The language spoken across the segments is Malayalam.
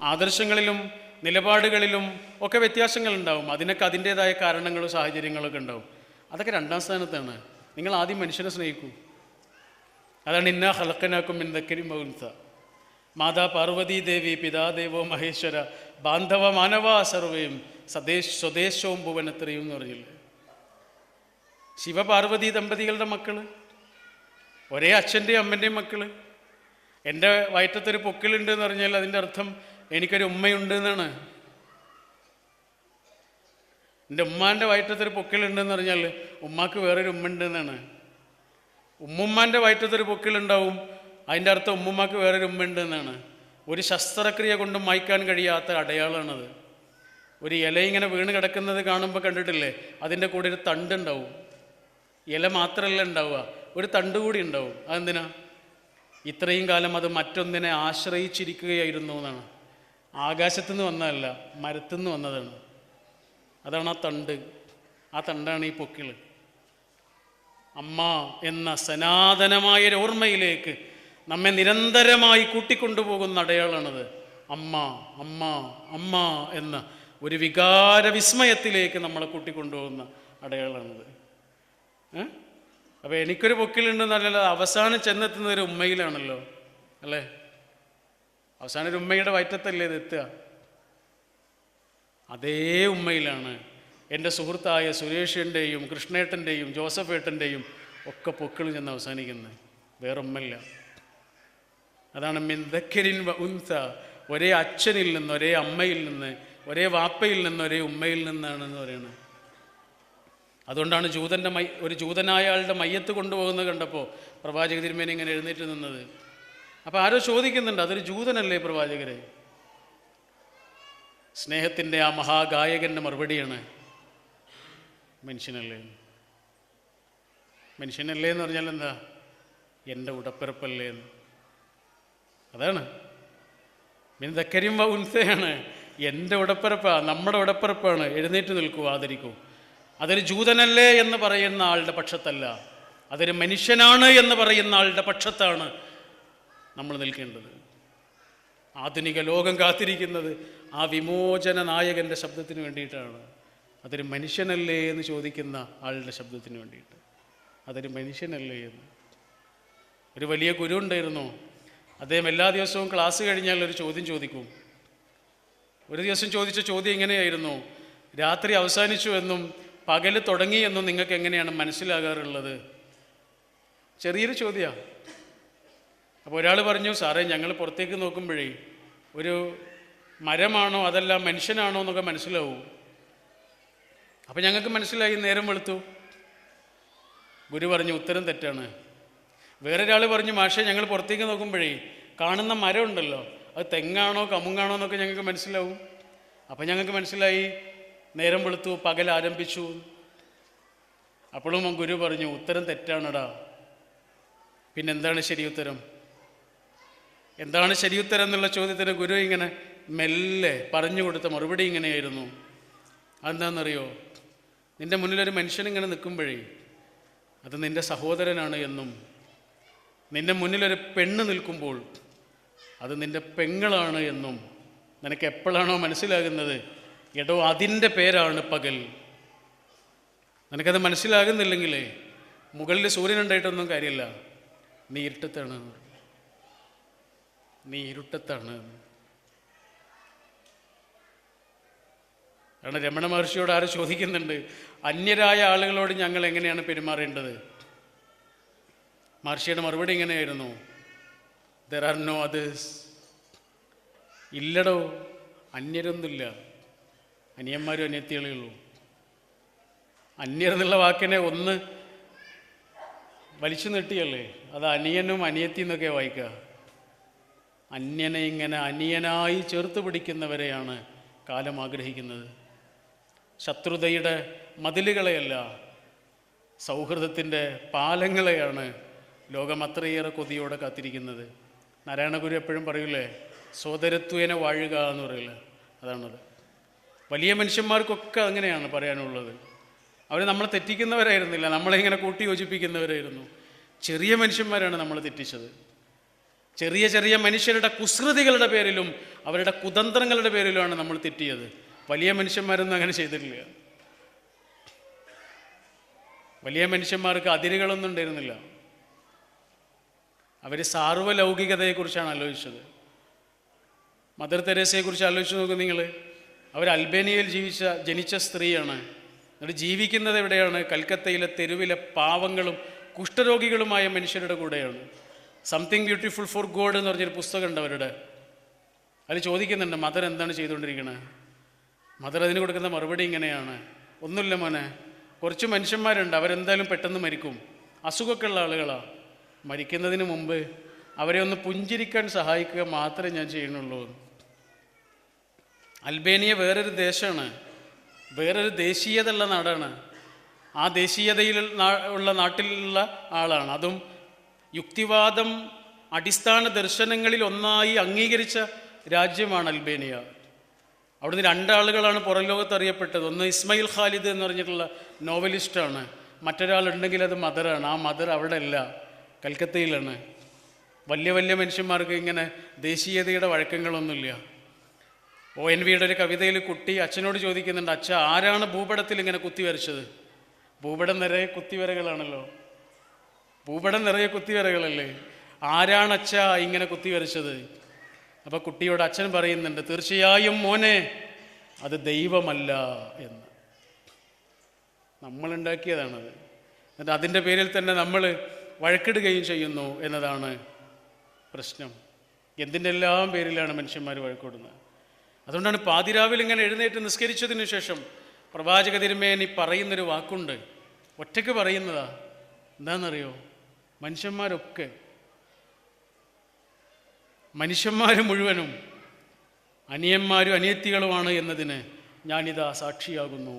ആദർശങ്ങളിലും നിലപാടുകളിലും ഒക്കെ വ്യത്യാസങ്ങൾ ഉണ്ടാവും അതിനൊക്കെ അതിന്റേതായ കാരണങ്ങളും സാഹചര്യങ്ങളൊക്കെ ഉണ്ടാവും. അതൊക്കെ രണ്ടാം സ്ഥാനത്താണ്. നിങ്ങൾ ആദ്യം മനുഷ്യനെ സ്നേഹിക്കൂ. അതാണ് ഇന്ന ഹലക്കനാക്കും എന്തൊക്കെയും മൗൻസ മാതാ പാർവതീ ദേവി പിതാദേവോ മഹേശ്വര ബാന്ധവ മാനവ സർവയും സദേശ് സ്വദേശവും ഭുവനത്രയും എന്ന് പറഞ്ഞില്ലേ? ശിവപാർവതി ദമ്പതികളുടെ മക്കൾ ഒരേ അച്ഛന്റെയും അമ്മന്റെയും മക്കൾ. എന്റെ വയറ്റത്തൊരു പൊക്കിലുണ്ട് എന്ന് പറഞ്ഞാൽ അതിന്റെ അർത്ഥം എനിക്കൊരു ഉമ്മയുണ്ട് എന്നാണ് എന്റെ ഉമ്മാന്റെ വയറ്റത്തൊരു പൊക്കിളുണ്ടെന്ന് പറഞ്ഞാൽ ഉമ്മാക്ക് വേറൊരു ഉമ്മ ഉണ്ട് എന്നാണ് ഉമ്മുമ്മാന്റെ വയറ്റത്തൊരു പൊക്കിളുണ്ടാവും അതിന്റെ അർത്ഥം ഉമ്മുമ്മാക്ക് വേറൊരു ഉമ്മ ഉണ്ട് എന്നാണ് ഒരു ശസ്ത്രക്രിയ കൊണ്ട് മായ്ക്കാൻ കഴിയാത്ത അടയാളമാണത് ഒരു ഇല ഇങ്ങനെ വീണ് കിടക്കുന്നത് കാണുമ്പോൾ കണ്ടിട്ടില്ലേ? അതിന്റെ കൂടെ ഒരു തണ്ടുണ്ടാവും. ഇല മാത്രമല്ല ഉണ്ടാവുക ഒരു തണ്ട് കൂടി ഉണ്ടാവും. അതെന്തിനാ? ഇത്രയും കാലം അത് മറ്റൊന്നിനെ ആശ്രയിച്ചിരിക്കുകയായിരുന്നു എന്നാണ്. ആകാശത്തുനിന്ന് വന്നതല്ല മരത്തുനിന്ന് വന്നതാണ്. അതാണ് ആ തണ്ട്. ആ തണ്ടാണ് ഈ പൊക്കിൾ. അമ്മ എന്ന സനാതനമായ ഓർമ്മയിലേക്ക് നമ്മെ നിരന്തരമായി കൂട്ടിക്കൊണ്ടുപോകുന്ന അടയാളാണത്. അമ്മ അമ്മ അമ്മ എന്ന ഒരു വികാര വിസ്മയത്തിലേക്ക് നമ്മളെ കൂട്ടിക്കൊണ്ടുപോകുന്ന അടയാളാണത്. അപ്പോൾ എനിക്കൊരു പൊക്കിലുണ്ടെന്നല്ലല്ലോ അവസാനം ചെന്നെത്തുന്നത് ഒരു ഉമ്മയിലാണല്ലോ അല്ലേ? അവസാനം ഒരു ഉമ്മയുടെ വയറ്റത്തല്ലേ ഇത് എത്തുക? അതേ ഉമ്മയിലാണ് എന്റെ സുഹൃത്തായ സുരേഷിന്റെയും കൃഷ്ണേട്ടന്റെയും ജോസഫ് ഏട്ടന്റെയും ഒക്കെ പൊക്കിൾ ചെന്ന് അവസാനിക്കുന്നത്. വേറെ ഉമ്മയില്ല. അതാണ് മിന്തക്കരിൻ ഉൻസ. ഒരേ അച്ഛനിൽ നിന്ന് ഒരേ അമ്മയിൽ നിന്ന് ഒരേ വാപ്പയിൽ നിന്ന് ഒരേ ഉമ്മയിൽ നിന്നാണെന്ന് പറയുന്നത് അതുകൊണ്ടാണ് ജൂതന്റെ മൈ ഒരു ജൂതനായ ആളുടെ മയ്യത്ത് കൊണ്ടുപോകുന്നത് കണ്ടപ്പോൾ പ്രവാചക തിരുമേനി ഇങ്ങനെ എഴുന്നേറ്റ് നിന്നത്. അപ്പോൾ ആരോ ചോദിക്കുന്നുണ്ട് അതൊരു ജൂതനല്ലേ പ്രവാചകരെ? സ്നേഹത്തിന്റെ ആ മഹാഗായകന്റെ മറുപടിയാണ് മനുഷ്യനല്ലേ? മനുഷ്യനല്ലേ എന്ന് പറഞ്ഞാൽ എന്താ? എന്റെ ഉടപ്പിറപ്പല്ലേ എന്ന്. അതാണ്. മിന്തക്കരിയും ഉൻസയാണ് എന്റെ ഉടപ്പിറപ്പാ നമ്മുടെ ഉടപ്പിറപ്പാണ് എഴുന്നേറ്റ് നിൽക്കൂ ആദരിക്കൂ. അതൊരു ജൂതനല്ലേ എന്ന് പറയുന്ന ആളുടെ പക്ഷത്തല്ല. അതൊരു മനുഷ്യനാണ് എന്ന് പറയുന്ന ആളുടെ പക്ഷത്താണ് നമ്മൾ നിൽക്കേണ്ടത്. ആധുനിക ലോകം കാത്തിരിക്കുന്നത് ആ വിമോചന നായകന്റെ ശബ്ദത്തിന് വേണ്ടിയിട്ടാണ്. അതൊരു മനുഷ്യനല്ലേ എന്ന് ചോദിക്കുന്ന ആളുടെ ശബ്ദത്തിന് വേണ്ടിയിട്ട്. അതൊരു മനുഷ്യനല്ലേ എന്ന്. ഒരു വലിയ ഗുരു ഉണ്ടായിരുന്നു. അദ്ദേഹം എല്ലാ ദിവസവും ക്ലാസ് കഴിഞ്ഞാൽ ഒരു ചോദ്യം ചോദിക്കും. ഒരു ദിവസം ചോദിച്ച ചോദ്യം ഇങ്ങനെയായിരുന്നു. രാത്രി അവസാനിച്ചു എന്നും പകൽ തുടങ്ങി എന്നും നിങ്ങൾക്ക് എങ്ങനെയാണ് മനസ്സിലാകാറുള്ളത്? ചെറിയൊരു ചോദ്യമാണ്. അപ്പോൾ ഒരാൾ പറഞ്ഞു സാറേ ഞങ്ങൾ പുറത്തേക്ക് നോക്കുമ്പോഴേ ഒരു മരമാണോ അതല്ല മനുഷ്യനാണോ എന്നൊക്കെ മനസ്സിലാവും. അപ്പോൾ ഞങ്ങൾക്ക് മനസ്സിലായി നേരം വെളുത്തു. ഗുരു പറഞ്ഞു ഉത്തരം തെറ്റാണ്. വേറൊരാൾ പറഞ്ഞു മാഷെ ഞങ്ങൾ പുറത്തേക്ക് നോക്കുമ്പോഴേ കാണുന്ന മരം ഉണ്ടല്ലോ അത് തെങ്ങാണോ കമുങ്ങാണോ എന്നൊക്കെ ഞങ്ങൾക്ക് മനസ്സിലാവും. അപ്പം ഞങ്ങൾക്ക് മനസ്സിലായി നേരം വെളുത്തു പകൽ ആരംഭിച്ചു. അപ്പോഴും ഗുരു പറഞ്ഞു ഉത്തരം തെറ്റാണടാ. പിന്നെന്താണ് ശരി ഉത്തരം? എന്താണ് ശരിയുത്തരം എന്നുള്ള ചോദ്യത്തിന് ഗുരു ഇങ്ങനെ മെല്ലെ പറഞ്ഞു കൊടുത്ത മറുപടി ഇങ്ങനെയായിരുന്നു. അതെന്താണെന്നറിയോ നിന്റെ മുന്നിലൊരു മനുഷ്യൻ ഇങ്ങനെ നിൽക്കുമ്പോഴേ അത് നിന്റെ സഹോദരനാണ് എന്നും നിന്റെ മുന്നിലൊരു പെണ്ണ് നിൽക്കുമ്പോൾ അത് നിന്റെ പെങ്ങളാണ് എന്നും നിനക്ക് എപ്പോഴാണോ മനസ്സിലാകുന്നത്? എടോ അതിന്റെ പേരാണ് പകൽ. നിനക്കത് മനസ്സിലാകുന്നില്ലെങ്കിലേ മുകളിൽ സൂര്യനുണ്ടായിട്ടൊന്നും കാര്യമില്ല. നീ ഇരുട്ടത്താണ്. നീ ഇരുട്ടത്താണ്. കാരണം രമണ മഹർഷിയോട് ആരും ചോദിക്കുന്നുണ്ട്? അന്യരായ ആളുകളോട് ഞങ്ങൾ എങ്ങനെയാണ് പെരുമാറേണ്ടത്? മഹർഷിയുടെ മറുപടി ഇങ്ങനെയായിരുന്നു. ദർ ആർ നോ അതേഴ്സ് ഇല്ലടോ അന്യരൊന്നുമില്ല. അനിയന്മാരും അനിയത്തികളേ ഉള്ളൂ. അന്യർ എന്നുള്ള വാക്കിനെ ഒന്ന് വലിച്ചു നീട്ടിയല്ലേ? അത് അനിയനും അനിയത്തി എന്നൊക്കെ വായിക്കുക. അന്യനെ ഇങ്ങനെ അനിയനായി ചേർത്ത് പിടിക്കുന്നവരെയാണ് കാലം ആഗ്രഹിക്കുന്നത്. ശത്രുതയുടെ മതിലുകളെയല്ല സൗഹൃദത്തിന്റെ പാലങ്ങളെയാണ് ലോകം അത്രയേറെ കൊതിയോടെ കാത്തിരിക്കുന്നത്. നാരായണഗുരു എപ്പോഴും പറയൂലേ സോദരത്വേന വാഴുക എന്ന് പറയില്ല അതാണത്. വലിയ മനുഷ്യന്മാർക്കൊക്കെ അങ്ങനെയാണ് പറയാനുള്ളത്. അവർ നമ്മളെ തെറ്റിക്കുന്നവരായിരുന്നില്ല നമ്മളെ ഇങ്ങനെ കൂട്ടി യോജിപ്പിക്കുന്നവരായിരുന്നു ചെറിയ മനുഷ്യന്മാരാണ് നമ്മൾ തെറ്റിച്ചത്. ചെറിയ ചെറിയ മനുഷ്യരുടെ കുസൃതികളുടെ പേരിലും അവരുടെ കുതന്ത്രങ്ങളുടെ പേരിലുമാണ് നമ്മൾ തെറ്റിയത്. വലിയ മനുഷ്യന്മാരൊന്നും അങ്ങനെ ചെയ്തിട്ടില്ല. വലിയ മനുഷ്യന്മാർക്ക് അതിരുകളൊന്നും ഉണ്ടായിരുന്നില്ല. അവർ സാർവലൗകികതയെക്കുറിച്ചാണ് ആലോചിച്ചത്. മദർ തെരേസയെക്കുറിച്ച് ആലോചിച്ച് നോക്കുക നിങ്ങൾ. അവർ അൽബേനിയയിൽ ജീവിച്ച ജനിച്ച സ്ത്രീയാണ്. എന്നിട്ട് ജീവിക്കുന്നത് എവിടെയാണ്? കൽക്കത്തയിലെ തെരുവിലെ പാവങ്ങളും കുഷ്ഠരോഗികളുമായ മനുഷ്യരുടെ കൂടെയാണ്. സംതിങ് ബ്യൂട്ടിഫുൾ ഫോർ ഗോഡ് എന്ന് പറഞ്ഞൊരു പുസ്തകമുണ്ട് അവരുടെ. അതിൽ ചോദിക്കുന്നുണ്ട് മദർ എന്താണ് ചെയ്തുകൊണ്ടിരിക്കുന്നത് മദർ അതിന് കൊടുക്കുന്ന മറുപടി ഇങ്ങനെയാണ്. ഒന്നുമില്ല മോനെ കുറച്ച് മനുഷ്യന്മാരുണ്ട് അവരെന്തായാലും പെട്ടെന്ന് മരിക്കും. അസുഖമൊക്കെ ഉള്ള ആളുകളാണ് മരിക്കുന്നതിന് മുമ്പ് അവരെ ഒന്ന് പുഞ്ചിരിക്കാൻ സഹായിക്കുക മാത്രമേ ഞാൻ ചെയ്യുന്നുള്ളൂ. അൽബേനിയ വേറൊരു ദേശമാണ്. വേറൊരു ദേശീയത ഉള്ള നാടാണ്. ആ ദേശീയതയിൽ ഉള്ള നാട്ടിലുള്ള ആളാണ്. അതും യുക്തിവാദം അടിസ്ഥാന ദർശനങ്ങളിൽ ഒന്നായി അംഗീകരിച്ച രാജ്യമാണ് അൽബേനിയ. അവിടുന്ന് രണ്ടാളുകളാണ് പുറം ലോകത്ത് അറിയപ്പെട്ടത്. ഒന്ന് ഇസ്മയിൽ ഖാലിദ് എന്ന് പറഞ്ഞിട്ടുള്ള നോവലിസ്റ്റാണ്. മറ്റൊരാളുണ്ടെങ്കിൽ അത് മദറാണ്. ആ മദർ അവിടെ അല്ല. കൽക്കത്തയിലാണ്. വലിയ വലിയ മനുഷ്യന്മാർക്ക് ഇങ്ങനെ ദേശീയതയുടെ വഴക്കങ്ങളൊന്നുമില്ല. ഒ എൻ വിയുടെ ഒരു കവിതയിൽ കുട്ടി അച്ഛനോട് ചോദിക്കുന്നുണ്ട് അച്ഛ ആരാണ് ഭൂപടത്തിൽ ഇങ്ങനെ കുത്തി വരച്ചത് ഭൂപടം നിറയെ കുത്തിവരകളാണല്ലോ. ഭൂപടം നിറയെ കുത്തിവരകളല്ലേ? ആരാണ് അച്ഛ ഇങ്ങനെ കുത്തി വരച്ചത് അപ്പോൾ കുട്ടിയോട് അച്ഛൻ പറയുന്നുണ്ട് തീർച്ചയായും മോനെ അത് ദൈവമല്ല എന്ന്. നമ്മളുണ്ടാക്കിയതാണത്. എന്നിട്ട് അതിന്റെ പേരിൽ തന്നെ നമ്മൾ വഴക്കിടുകയും ചെയ്യുന്നു എന്നതാണ് പ്രശ്നം. എന്തിന്റെ എല്ലാം പേരിലാണ് മനുഷ്യന്മാർ വഴക്കിടുന്നത്? അതുകൊണ്ടാണ് പാതിരാവിൽ ഇങ്ങനെ എഴുന്നേറ്റ് നിസ്കരിച്ചതിന് ശേഷം പ്രവാചക തിരുമേനി പറയുന്നൊരു വാക്കുണ്ട്. ഒറ്റയ്ക്ക് പറയുന്നതാ. എന്താണെന്നറിയോ മനുഷ്യന്മാരൊക്കെ മനുഷ്യന്മാർ മുഴുവനും അനിയന്മാരും അനിയത്തികളുമാണ് എന്നതിന് ഞാനിതാ സാക്ഷിയാകുന്നു.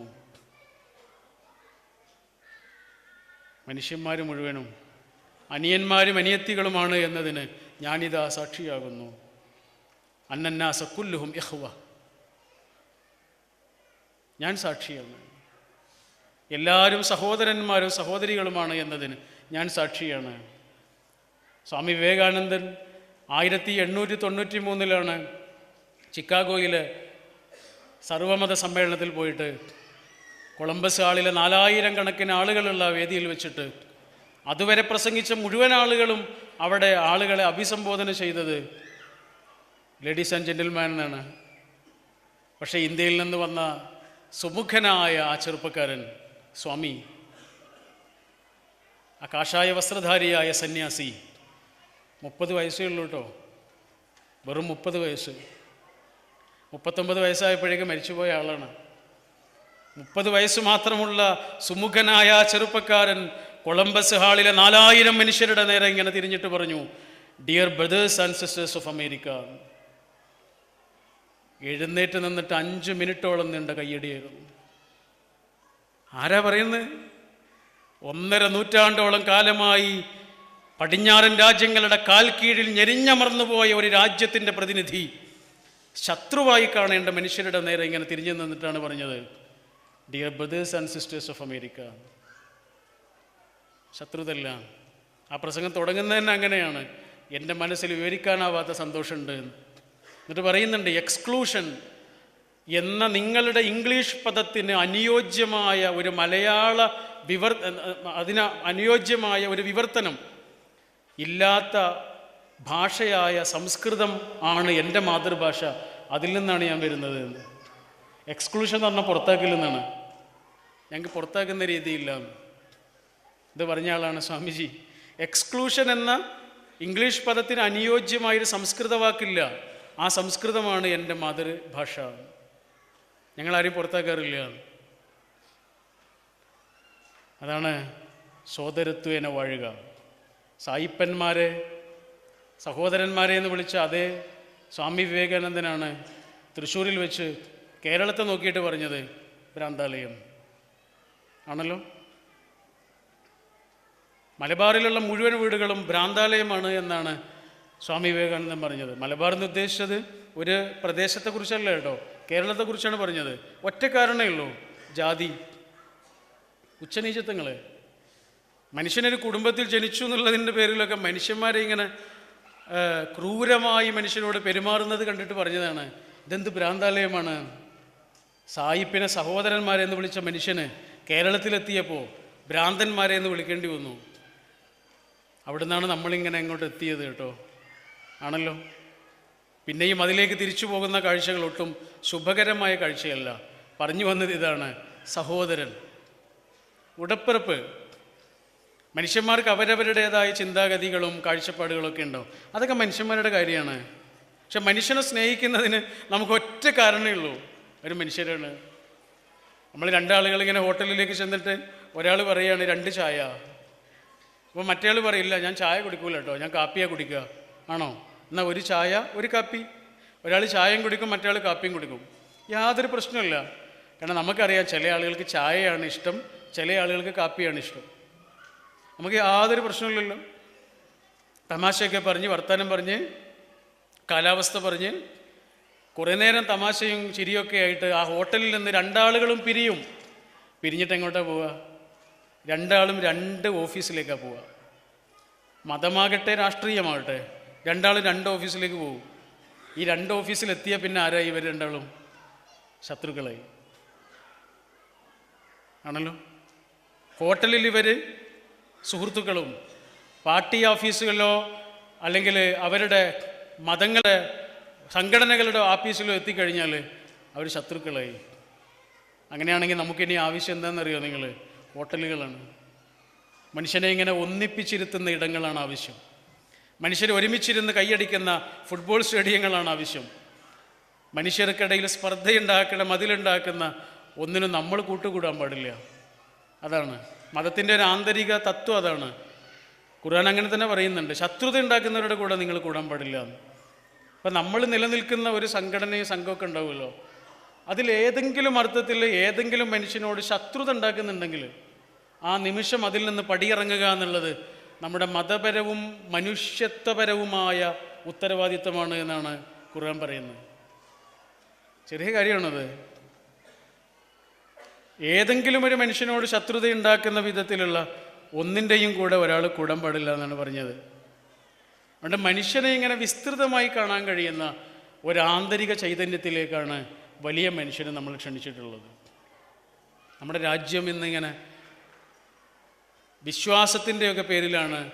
മനുഷ്യന്മാർ മുഴുവനും അനിയന്മാരും അനിയത്തികളുമാണ് എന്നതിന് ഞാനിതാ സാക്ഷിയാകുന്നു. അന്നന്നാ സക്കുല്ലുഹും യഹ്വ ഞാൻ സാക്ഷിയാണ്. എല്ലാവരും സഹോദരന്മാരും സഹോദരികളുമാണ് എന്നതിന് ഞാൻ സാക്ഷിയാണ്. സ്വാമി വിവേകാനന്ദൻ ആയിരത്തി എണ്ണൂറ്റി തൊണ്ണൂറ്റി മൂന്നിലാണ് ചിക്കാഗോയിലെ സർവമത സമ്മേളനത്തിൽ പോയിട്ട് കൊളംബസ് ഹാളിലെ നാലായിരം കണക്കിന് ആളുകളുള്ള വേദിയിൽ വെച്ചിട്ട് അതുവരെ പ്രസംഗിച്ച മുഴുവൻ ആളുകളും അവിടെ ആളുകളെ അഭിസംബോധന ചെയ്തത് ലേഡീസ് ആൻഡ് ജെന്റിൽമാൻ എന്നാണ്. പക്ഷേ ഇന്ത്യയിൽ നിന്ന് വന്ന സുമുഖനായ ആ ചെറുപ്പക്കാരൻ സ്വാമി ആ കാഷായ വസ്ത്രധാരിയായ സന്യാസി. മുപ്പത് വയസ്സേ ഉള്ളൂ കേട്ടോ വെറും മുപ്പത് വയസ്സ്. മുപ്പത്തൊമ്പത് വയസ്സായപ്പോഴേക്ക് മരിച്ചുപോയ ആളാണ്. മുപ്പത് വയസ്സ് മാത്രമുള്ള സുമുഖനായ ചെറുപ്പക്കാരൻ കൊളംബസ് ഹാളിലെ നാലായിരം മനുഷ്യരുടെ നേരെ ഇങ്ങനെ തിരിഞ്ഞിട്ട് പറഞ്ഞു dear brothers and sisters of America എഴുന്നേറ്റ് നിന്നിട്ട് അഞ്ച് മിനിറ്റോളം നീണ്ട കയ്യടിയായിരുന്നു. ആരാ പറയുന്നത്? ഒന്നര നൂറ്റാണ്ടോളം കാലമായി പടിഞ്ഞാറൻ രാജ്യങ്ങളുടെ കാൽ കീഴിൽ ഞെരിഞ്ഞമർന്നു പോയ ഒരു രാജ്യത്തിന്റെ പ്രതിനിധി ശത്രുവായി കാണേണ്ട മനുഷ്യരുടെ നേരെ ഇങ്ങനെ തിരിഞ്ഞു നിന്നിട്ടാണ് പറഞ്ഞത്. Dear brothers and sisters of America ശത്രുതല്ല. ആ പ്രസംഗം തുടങ്ങുന്നത് തന്നെ അങ്ങനെയാണ്. എന്റെ മനസ്സിൽ വിവരിക്കാനാവാത്ത സന്തോഷമുണ്ട്. എന്ന്. എന്നിട്ട് പറയുന്നുണ്ട് എക്സ്ക്ലൂഷൻ എന്ന നിങ്ങളുടെ ഇംഗ്ലീഷ് പദത്തിന് അനുയോജ്യമായ ഒരു മലയാള വിവർ അതിന് അനുയോജ്യമായ ഒരു വിവർത്തനം. ഇല്ലാത്ത ഭാഷയായ സംസ്കൃതം ആണ് എന്റെ മാതൃഭാഷ. അതിൽ നിന്നാണ് ഞാൻ വരുന്നത്. എന്ന് എക്സ്ക്ലൂഷൻ എന്ന് പറഞ്ഞാൽ പുറത്താക്കിൽ നിന്നാണ് ഞങ്ങൾക്ക് പുറത്താക്കുന്ന രീതിയില്ല. ഇത് പറഞ്ഞ ആളാണ് സ്വാമിജി. എക്സ്ക്ലൂഷൻ എന്ന ഇംഗ്ലീഷ് പദത്തിന് അനുയോജ്യമായൊരു സംസ്കൃത വാക്കില്ല. ആ സംസ്കൃതമാണ് എന്റെ മാതൃഭാഷ. ഞങ്ങളാരും പുറത്താക്കാറില്ല. അതാണ് സോദരത്വേന വാഴുക. സായിപ്പന്മാരെ സഹോദരന്മാരെ എന്ന് വിളിച്ച അതേ സ്വാമി വിവേകാനന്ദനാണ് തൃശ്ശൂരിൽ വെച്ച് കേരളത്തെ നോക്കിയിട്ട് പറഞ്ഞത് ഭ്രാന്താലയം. ആണല്ലോ? മലബാറിലുള്ള മുഴുവൻ വീടുകളും ഭ്രാന്താലയമാണ് എന്നാണ് സ്വാമി വിവേകാനന്ദൻ പറഞ്ഞത്. മലബാർ എന്ന് ഉദ്ദേശിച്ചത് ഒരു പ്രദേശത്തെക്കുറിച്ചല്ല കേട്ടോ. കേരളത്തെക്കുറിച്ചാണ് പറഞ്ഞത്. ഒറ്റ കാരണമേ ഉള്ളൂ. ജാതി. ഉച്ചനീചത്വങ്ങൾ മനുഷ്യനൊരു കുടുംബത്തിൽ ജനിച്ചു എന്നുള്ളതിന്റെ പേരിലൊക്കെ മനുഷ്യന്മാരെ ഇങ്ങനെ ക്രൂരമായി മനുഷ്യനോട് പെരുമാറുന്നത് കണ്ടിട്ട് പറഞ്ഞതാണ്. ഇതെന്ത് ഭ്രാന്താലയമാണ്? സായിപ്പിനെ സഹോദരന്മാരെന്ന് വിളിച്ച മനുഷ്യന് കേരളത്തിലെത്തിയപ്പോൾ ഭ്രാന്തന്മാരെ എന്ന് വിളിക്കേണ്ടി വന്നു. അവിടുന്നാണ് നമ്മളിങ്ങനെ അങ്ങോട്ട് എത്തിയത് കേട്ടോ. ആണല്ലോ? പിന്നെയും അതിലേക്ക് തിരിച്ചു പോകുന്ന കാഴ്ചകൾ ഒട്ടും ശുഭകരമായ കാഴ്ചയല്ല. പറഞ്ഞു വന്നത് ഇതാണ് സഹോദരൻ. ഉടപ്പിറപ്പ്. മനുഷ്യന്മാർക്ക് അവരവരുടേതായ ചിന്താഗതികളും കാഴ്ചപ്പാടുകളൊക്കെ ഉണ്ടാവും അതൊക്കെ മനുഷ്യന്മാരുടെ കാര്യമാണ്. പക്ഷെ മനുഷ്യനെ സ്നേഹിക്കുന്നതിന് നമുക്ക് ഒറ്റ കാരണമേ ഉള്ളൂ. ഒരു മനുഷ്യരാണ്. നമ്മൾ രണ്ടാളുകൾ ഇങ്ങനെ ഹോട്ടലിലേക്ക് ചെന്നിട്ട് ഒരാൾ പറയുകയാണ് രണ്ട് ചായ. അപ്പോൾ മറ്റേ പറയില്ല ഞാൻ ചായ കുടിക്കൂല കേട്ടോ ഞാൻ കാപ്പിയാണ് കുടിക്കുക. ആണോ? എന്നാൽ ഒരു ചായ ഒരു കാപ്പി. ഒരാൾ ചായയും കുടിക്കും മറ്റേ കാപ്പിയും കുടിക്കും. യാതൊരു പ്രശ്നമില്ല കാരണം നമുക്കറിയാം ചില ആളുകൾക്ക് ചായയാണ് ഇഷ്ടം. ചില ആളുകൾക്ക് കാപ്പിയാണ് ഇഷ്ടം. നമുക്ക് യാതൊരു പ്രശ്നമില്ലല്ലോ തമാശയൊക്കെ പറഞ്ഞ് വർത്തമാനം പറഞ്ഞ് കാലാവസ്ഥ പറഞ്ഞ് കുറേ നേരം തമാശയും ചിരിയൊക്കെ ആയിട്ട് ആ ഹോട്ടലിൽ നിന്ന് രണ്ടാളുകളും പിരിയും. പിരിഞ്ഞിട്ട് എങ്ങോട്ടാണ് പോവുക? രണ്ടാളും രണ്ട് ഓഫീസിലേക്കാണ് പോവുക. മതമാകട്ടെ രാഷ്ട്രീയമാകട്ടെ രണ്ടാളും രണ്ട് ഓഫീസിലേക്ക് പോകും ഈ രണ്ട് ഓഫീസിലെത്തിയാൽ പിന്നെ ആരായി ഇവർ രണ്ടാളും? ശത്രുക്കളായി. ആണല്ലോ? ഹോട്ടലിൽ ഇവർ സുഹൃത്തുക്കളും പാർട്ടി ഓഫീസുകളിലോ അല്ലെങ്കിൽ അവരുടെ മതങ്ങളെ സംഘടനകളുടെ ഓഫീസിലോ എത്തിക്കഴിഞ്ഞാൽ അവർ ശത്രുക്കളായി. അങ്ങനെയാണെങ്കിൽ നമുക്കിനി ആവശ്യം എന്താണെന്നറിയോ നിങ്ങൾ ഹോട്ടലുകളാണ്. മനുഷ്യനെ ഇങ്ങനെ ഒന്നിപ്പിച്ചിരുത്തുന്ന ഇടങ്ങളാണ് ആവശ്യം. മനുഷ്യരെ ഒരുമിച്ചിരുന്ന് കൈയടിക്കുന്ന ഫുട്ബോൾ സ്റ്റേഡിയങ്ങളാണ് ആവശ്യം. മനുഷ്യർക്കിടയിൽ സ്പർദ്ധയുണ്ടാക്കുന്ന മതിലുണ്ടാക്കുന്ന ഒന്നിനും നമ്മൾ കൂട്ടുകൂടാൻ പാടില്ല. അതാണ്. മതത്തിന്റെ ഒരു ആന്തരിക തത്വം അതാണ്. ഖുർആൻ അങ്ങനെ തന്നെ പറയുന്നുണ്ട്. ശത്രുത ഉണ്ടാക്കുന്നവരുടെ കൂടെ നിങ്ങൾ കൂടാൻ പാടില്ല. എന്ന് അപ്പം നമ്മൾ നിലനിൽക്കുന്ന ഒരു സംഘടനയും സംഘമൊക്കെ ഉണ്ടാവുമല്ലോ. അതിലേതെങ്കിലും അർത്ഥത്തിൽ ഏതെങ്കിലും മനുഷ്യനോട് ശത്രുത ഉണ്ടാക്കുന്നുണ്ടെങ്കിൽ ആ നിമിഷം അതിൽ നിന്ന് പടിയിറങ്ങുക എന്നുള്ളത് നമ്മുടെ മതപരവും മനുഷ്യത്വപരവുമായ ഉത്തരവാദിത്തമാണ് എന്നാണ് ഖുർആൻ പറയുന്നത്. ചെറിയ കാര്യമാണത്. ഏതെങ്കിലും ഒരു മനുഷ്യനോട് ശത്രുത ഉണ്ടാക്കുന്ന വിധത്തിലുള്ള ഒന്നിന്റെയും കൂടെ ഒരാൾ കൂടാൻ പാടില്ല എന്നാണ് പറഞ്ഞത്. അതുകൊണ്ട് മനുഷ്യനെ ഇങ്ങനെ വിസ്തൃതമായി കാണാൻ കഴിയുന്ന ഒരു ആന്തരിക ചൈതന്യത്തിലേക്കാണ് വലിയ മനുഷ്യനെ നമ്മൾ ക്ഷണിച്ചിട്ടുള്ളത്. നമ്മുടെ രാജ്യം ഇന്നിങ്ങനെ വിശ്വാസത്തിന്റെയൊക്കെ പേരിലാണ്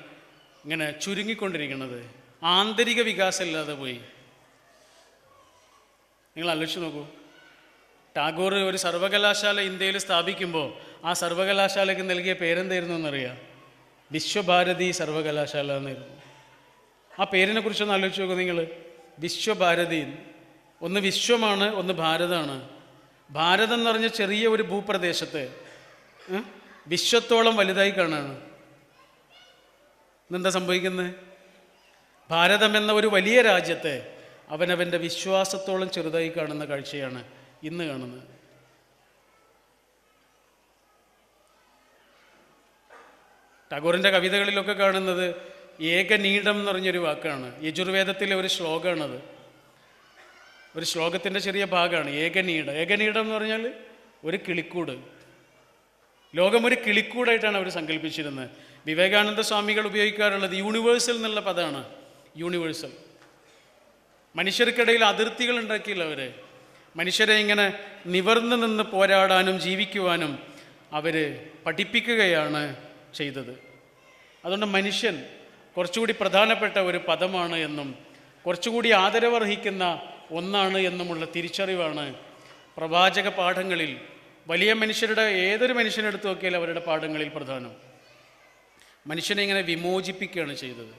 ഇങ്ങനെ ചുരുങ്ങിക്കൊണ്ടിരിക്കുന്നത്. ആന്തരിക വികാസമില്ലാതെ പോയി. നിങ്ങൾ ആലോചിച്ച് നോക്കൂ. ടാഗോർ ഒരു സർവകലാശാല ഇന്ത്യയിൽ സ്ഥാപിക്കുമ്പോൾ ആ സർവകലാശാലയ്ക്ക് നൽകിയ പേരെന്തായിരുന്നു എന്നറിയാം? വിശ്വഭാരതി സർവകലാശാല എന്നായിരുന്നു. ആ പേരിനെ കുറിച്ചൊന്ന് ആലോചിച്ച് നോക്കുക നിങ്ങൾ. വിശ്വഭാരതി. ഒന്ന് വിശ്വമാണ് ഒന്ന് ഭാരതമാണ് ഭാരതം എന്ന് പറഞ്ഞ ചെറിയ ഒരു ഭൂപ്രദേശത്ത് വിശ്വത്തോളം വലുതായി കാണുകയാണ് ഇന്നെന്താ സംഭവിക്കുന്നത് ഭാരതം എന്ന ഒരു വലിയ രാജ്യത്തെ അവനവന്റെ വിശ്വാസത്തോളം ചെറുതായി കാണുന്ന കാഴ്ചയാണ് ഇന്ന് കാണുന്നത്. ടാഗോറിന്റെ കവിതകളിലൊക്കെ കാണുന്നത് ഏകനീടം എന്ന് പറഞ്ഞൊരു വാക്കാണ്. യജുർവേദത്തിലെ ഒരു ശ്ലോകമാണത്. ഒരു ശ്ലോകത്തിന്റെ ചെറിയ ഭാഗമാണ് ഏകനീഡം ഏകനീടം എന്ന് പറഞ്ഞാൽ ഒരു കിളിക്കൂട്. ലോകം ഒരു കിളിക്കൂടായിട്ടാണ് അവർ സങ്കല്പിച്ചിരുന്നത്. വിവേകാനന്ദ സ്വാമികൾ ഉപയോഗിക്കാറുള്ളത് യൂണിവേഴ്സൽ എന്നുള്ള പദമാണ്. യൂണിവേഴ്സൽ. മനുഷ്യർക്കിടയിൽ അതിർത്തികൾ ഉണ്ടാക്കിയില്ല അവർ മനുഷ്യരെ ഇങ്ങനെ നിവർന്നു നിന്ന് പോരാടാനും ജീവിക്കുവാനും അവർ പഠിപ്പിക്കുകയാണ് ചെയ്തത്. അതുകൊണ്ട് മനുഷ്യൻ കുറച്ചുകൂടി പ്രധാനപ്പെട്ട ഒരു പദമാണ് എന്നും കുറച്ചുകൂടി ആദരവർഹിക്കുന്ന ഒന്നാണ് എന്നുമുള്ള തിരിച്ചറിവാണ് പ്രവാചക പാഠങ്ങളിൽ വലിയ മനുഷ്യരുടെ ഏതൊരു മനുഷ്യനെടുത്ത് നോക്കിയാൽ അവരുടെ പാഠങ്ങളിൽ പ്രധാനം. മനുഷ്യനെ ഇങ്ങനെ വിമോചിപ്പിക്കുകയാണ് ചെയ്തത്.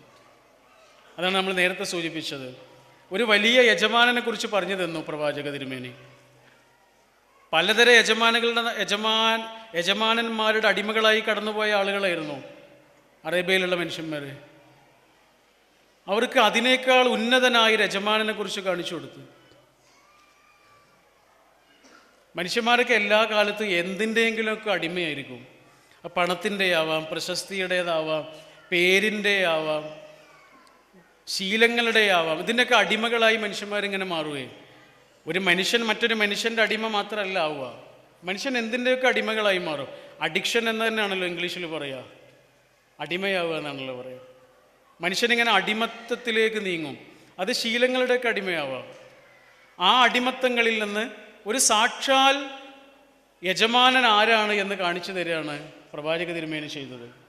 അതാണ് നമ്മൾ നേരത്തെ സൂചിപ്പിച്ചത്. ഒരു വലിയ യജമാനനെ കുറിച്ച് പറഞ്ഞു തന്നു പ്രവാചക തിരുമേനി. പലതര യജമാനകളുടെ യജമാൻ യജമാനന്മാരുടെ അടിമകളായി കടന്നുപോയ ആളുകളായിരുന്നു അറേബ്യയിലുള്ള മനുഷ്യന്മാർ അവർക്ക് അതിനേക്കാൾ ഉന്നതനായ യജമാനനെ കുറിച്ച് കാണിച്ചു കൊടുത്തു. മനുഷ്യന്മാരൊക്കെ എല്ലാ കാലത്തും എന്തിന്റെയെങ്കിലുമൊക്കെ അടിമയായിരിക്കും. പണത്തിന്റെ ആവാം പ്രശസ്തിയുടേതാവാം പേരിന്റെ ആവാം ശീലങ്ങളുടെ ആവാം ഇതിന്റെയൊക്കെ അടിമകളായി മനുഷ്യന്മാരിങ്ങനെ മാറുകയും. ഒരു മനുഷ്യൻ മറ്റൊരു മനുഷ്യന്റെ അടിമ മാത്രമല്ല ആവുക. മനുഷ്യൻ എന്തിന്റെയൊക്കെ അടിമകളായി മാറും? അഡിക്ഷൻ എന്ന് തന്നെയാണല്ലോ ഇംഗ്ലീഷിൽ പറയുക അടിമയാവുക എന്നാണല്ലോ പറയുക മനുഷ്യനിങ്ങനെ അടിമത്തത്തിലേക്ക് നീങ്ങും. അത് ശീലങ്ങളുടെയൊക്കെ അടിമയാവാം ആ അടിമത്തങ്ങളിൽ നിന്ന് ഒരു സാക്ഷാൽ യജമാനൻ ആരാണ് എന്ന് കാണിച്ചു തരികയാണ് പ്രവാചക തിരുമേനി ചെയ്തത്.